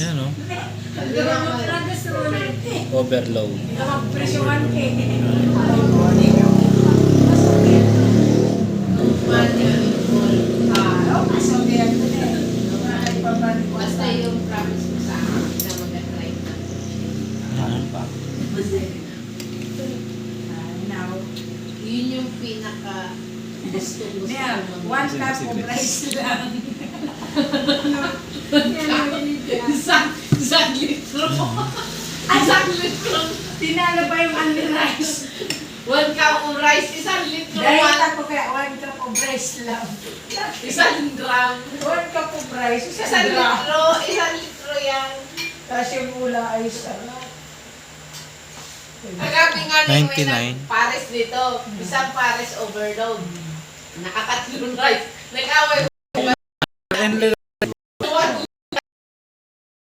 Yan o. Naman. Overload. Basta yung promise mo sa akin na mag-try na. Yan pa. Ah, Yun yung pinaka gusto mga- one cup of rice lang. Isang, litro. Isang litro. Tinalo pa yung only rice. One cup of rice, isang litro. Dahil One, ako kaya one cup of rice lang. isang gram. One cup of rice, Isang isang gram. litro, isang litro yan. Tapos yung gula ay sarap. Kagabi nga na yung may 99. pares dito. Isang pares overload. Nakatatlong rice. Nag-away